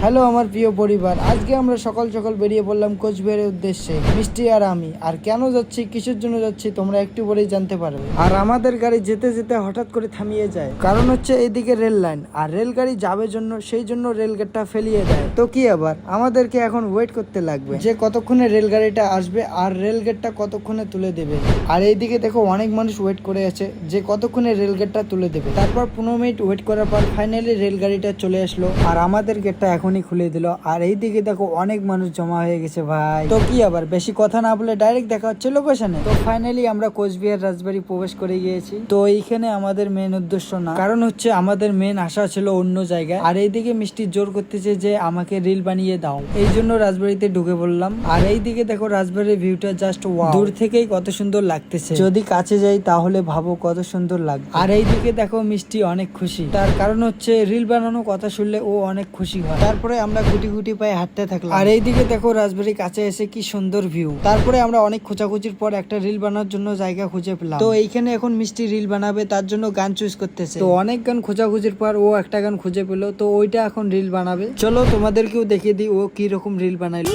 Hello, আমার প্রিয় পরিবার। আজকে আমরা সকাল সকাল বেরিয়ে পড়লাম কোচবিহারের উদ্দেশ্যে। মিষ্টি আর আমি। আর কেন যাচ্ছি, কিসের জন্য যাচ্ছি, তোমরা একটু পরেই জানতে পারবে। আর আমাদের গাড়ি যেতে যেতে হঠাৎ করে থামিয়ে যায়। কারণ হচ্ছে এইদিকে রেল লাইন। আর রেলগাড়ি যাবে জন্য, সেই জন্য রেলগেটটা ফেলিয়ে দেয়। তো কি আবার? আমাদেরকে এখন ওয়েট করতে লাগবে। যে কতক্ষণে রেলগাড়িটা আসবে আর রেলগেটটা কতক্ষণে তুলে দেবে। আর এইদিকে দেখো অনেক মানুষ ওয়েট করে আছে, যে কতক্ষণে রেলগেটটা তুলে দেবে। তারপর পনেরো মিনিট ওয়েট করার পর ফাইনালি রেলগাড়িটা চলে আসলো। আর আমাদের গেটটা এখনই খুলে দিল। আর এইদিকে দেখো অনেক মানুষ জমা হয়ে গেছে ভাই। তো কি আবার, বেশি কথা না বলে ডাইরেক্ট দেখা হচ্ছে লোকেশনে তো ফাইনালি আমরা কোচবিহার, রাজবাড়ি প্রবেশ করে গিয়েছি। তো এইখানে আমাদের মেন উদ্দেশ্য না। কারণ হচ্ছে আমাদের মেন আশা ছিল অন্য জায়গায়। আর এইদিকে মিষ্টি জোর করতেছে যে আমাকে রিল বানিয়ে দাও। এই জন্য রাজবাড়িতে ঢুকে পড়লাম। আর এইদিকে দেখো রাজবাড়ির ভিউটা জাস্ট দূর থেকেই কত সুন্দর লাগতেছে। যদি কাছে যাই তাহলে ভাবো কত সুন্দর লাগবে। আর এইদিকে দেখো মিষ্টি অনেক খুশি। তার কারণ হচ্ছে রিল বানানো কথা শুনলে ও অনেক খুশি হয়। তারপরে আমরা গুটি গুটি পায়ে হাঁটতে থাকলাম। আর এইদিকে দেখো রাজবাড়ির কাছে এসে কি সুন্দর ভিউ তারপরে আমরা অনেক খোঁজাখুঁজির পর একটা রিল বানানোর জন্য জায়গা খুঁজে পেলাম। তো এইখানে এখন মিষ্টি রিল বানাবে তার জন্য গান চুজ করতেছে। তো অনেক গান খোঁজাখুঁজির পর ও একটা গান খুঁজে পেল তো ওইটা এখন রিল বানাবে। চলো তোমাদেরকেও দেখিয়ে দিই ও কি রকম রিল বানাইলো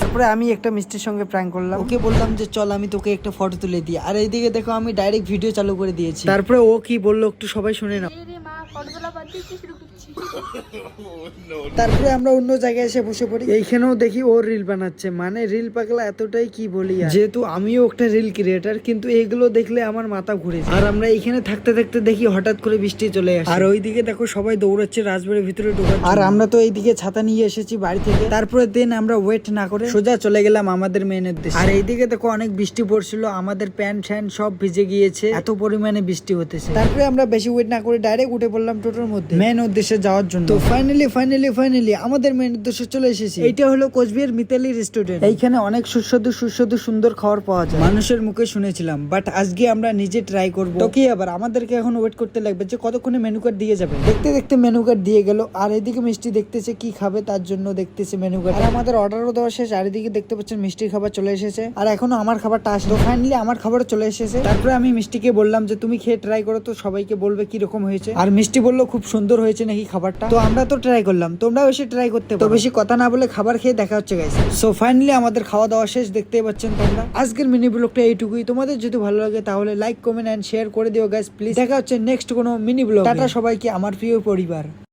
তারপরে আমি একটা মিষ্টির সঙ্গে প্র্যাঙ্ক করলাম। ওকে বললাম যে চল আমি তোকে একটা ফটো তুলে দিই। আর এইদিকে দেখো আমি ডাইরেক্ট ভিডিও চালু করে দিয়েছি। তারপরে ও কি বলল একটু সবাই শুনে না তারপরে আমরা অন্য জায়গায় এসে বসে পড়ি। এইখানেও দেখি ও রিল বানাচ্ছে। মানে রিল পাগলা এতটাই কি বলি যেহেতু আমিও একটা রিল ক্রিয়েটার কিন্তু এগুলো দেখলে আমার মাথা ঘুরে আর আমরা এখানে থাকতে থাকতে দেখি হঠাৎ করে বৃষ্টি চলে আসে। আর ওইদিকে দেখো সবাই দৌড়াচ্ছে, রাজবাড়ির ভিতরে ঢোকার আর আমরা তো এইদিকে ছাতা নিয়ে এসেছি বাড়ি থেকে। তারপরে দিন আমরা ওয়েট না করে সোজা চলে গেলাম আমাদের মেন উদ্দেশ্যে। আর এইদিকে দেখো অনেক বৃষ্টি পড়ছিল, আমাদের প্যান্ট ফ্যান সব ভিজে গিয়েছে। এত পরিমাণে বৃষ্টি হতেছে। তারপরে আমরা বেশি ওয়েট না করে ডাইরেক্ট উঠে পড়লাম টোটোর মধ্যে। মেন উদ্দেশ্যে যাওয়ার জন্য। তো ফাইনালি ফাইনালি ফাইনালি আমাদের মেন উদ্দেশ্যে চলে এসেছি। এইটা হলো কোচবিহার মিতালি রেস্টুরেন্ট এইখানে অনেক সুস্বাদু সুস্বাদু সুন্দর খাবার পাওয়া যায়। মানুষের মুখে শুনেছিলাম বাট আজকে আমরা নিজে ট্রাই করব। তো কি আবার? আমাদেরকে এখন ওয়েট করতে লাগবে যে কতক্ষণে মেনু কার্ড দিয়ে যাবে। দেখতে দেখতে মেনু কার্ড দিয়ে গেল আর এদিকে মিষ্টি দেখতেছে কি খাবে তার জন্য দেখতেছে মেনু কার্ড আর আমাদের অর্ডারও দেওয়া শেষ আর এদিকে দেখতে পাচ্ছেন মিষ্টির খাবার চলে এসেছে। আর এখনও আমার খাবারটা আসলো। ফাইনালি আমার খাবারও চলে এসেছে। তারপরে আমি মিষ্টিকে বললাম যে তুমি খেয়ে ট্রাই করো। তো সবাইকে বলবে কি রকম হয়েছে। আর মিষ্টি বলল খুব সুন্দর হয়েছে নাকি খাবারটা? তো আমরা তো ট্রাই করলাম তোমরাও বেশি ট্রাই করতে তো বেশি কথা না বলে খাবার খেয়ে দেখা হচ্ছে গাইস সো ফাইনালি আমাদের খাওয়া দাওয়া শেষ দেখতেই পাচ্ছেন তোমরা। আজকের মিনি ব্লগটা এইটুকুই। তোমাদের যদি ভালো লাগে তাহলে লাইক কমেন্ট অ্যান্ড শেয়ার করে দিও গাইস প্লিজ দেখা হচ্ছে নেক্সট কোনো মিনি ব্লগ টাটা সবাইকে আমার প্রিয় পরিবার।